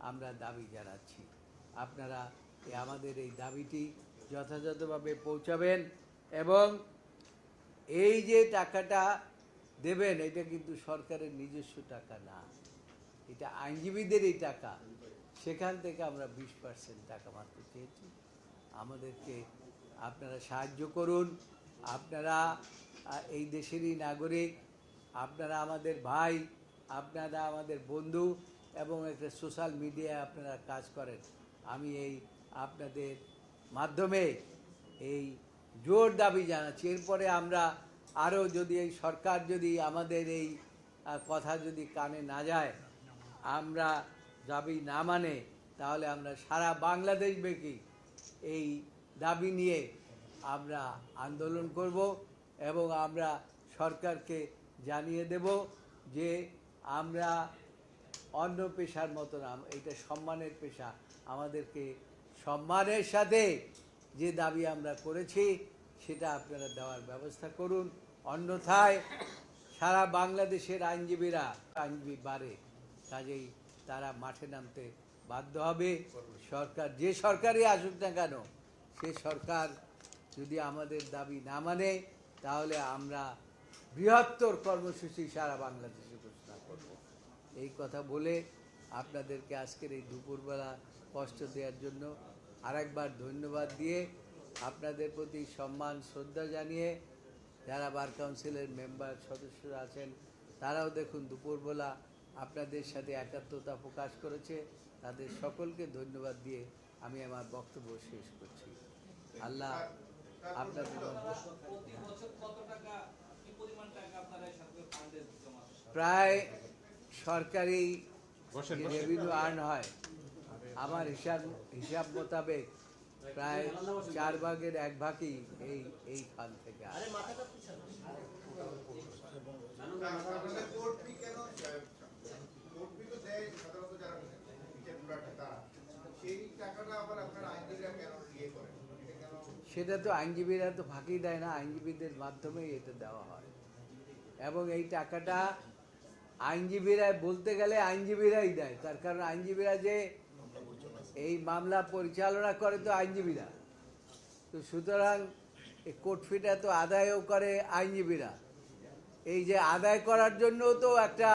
আমরা দাবি জানাচ্ছি। আপনারা আমাদের এই দাবিটি যথাযথভাবে পৌঁছাবেন এবং এই যে টাকাটা দেবেন, এটা কিন্তু সরকারের নিজস্ব টাকা না। এটা আইনজীবীদের এই টাকা। সেখান থেকে আমরা বিশ পার্সেন্ট টাকা মাত্র চেয়েছি। আমাদেরকে আপনারা সাহায্য করুন। আপনারা এই দেশেরই নাগরিক। আপনারা আমাদের ভাই, আপনারা আমাদের বন্ধু। এবং একটা সোশ্যাল মিডিয়ায় আপনারা কাজ করেন। আমি এই আপনাদের মাধ্যমে এই জোর দাবি জানাচ্ছি। এরপরে আমরা আরও যদি এই সরকার যদি আমাদের এই কথা যদি কানে না যায়, আমরা দাবি না মানে তাহলে আমরা সারা বাংলাদেশ ব্যাপী এই দাবি নিয়ে আমরা আন্দোলন করব এবং আমরা সরকারকে জানিয়ে দেব যে আমরা অন্য পেশার মতো না, এটা সম্মানের পেশা। আমাদেরকে সম্মানের সাথে যে দাবি আমরা করেছি, সেটা আপনারা দেওয়ার ব্যবস্থা করুন। অন্যথায় সারা বাংলাদেশের আইনজীবীরা, আইনজীবী বাড়ে, কাজেই তারা মাঠে নামতে বাধ্য হবে। সরকার, যে সরকারই আসুক না কেন, সে সরকার যদি আমাদের দাবি না মানে তাহলে আমরা বৃহত্তর কর্মসূচি সারা বাংলাদেশে ঘোষণা করব। এই কথা বলে আপনাদেরকে আজকের এই দুপুরবেলা কষ্ট দেওয়ার জন্য আরেকবার ধন্যবাদ দিয়ে আপনাদের প্রতি সম্মান শ্রদ্ধা জানিয়ে যারা বার কাউন্সিলের মেম্বার সদস্যরা আছেন তারাও দেখুন দুপুরবেলা আপনাদের সাথে একাত্মতা প্রকাশ করেছে তাদের সকলকে ধন্যবাদ দিয়ে আমি আমার বক্তব্য শেষ করছি আল্লাহ আপনাদের? প্রায় সরকারি রেভিনিউ আর্ন হয় আমার হিসাব হিসাব মোতাবেক প্রায় চার ভাগের এক ভাগই এই এই ফান্ড থেকে আসে। সেটা তো আইনজীবীরা তো ফাঁকি দেয় না আইনজীবীদের মাধ্যমেই এটা দেওয়া হয়। এবং এই টাকাটা আইনজীবীরা বলতে গেলে আইনজীবীরাই দেয়, তার কারণ আইনজীবীরা যে এই মামলা পরিচালনা করে তো আইনজীবীরা। তো সুতরাং এই তো আদায়ও করে আইনজীবীরা। এই যে আদায় করার জন্য তো একটা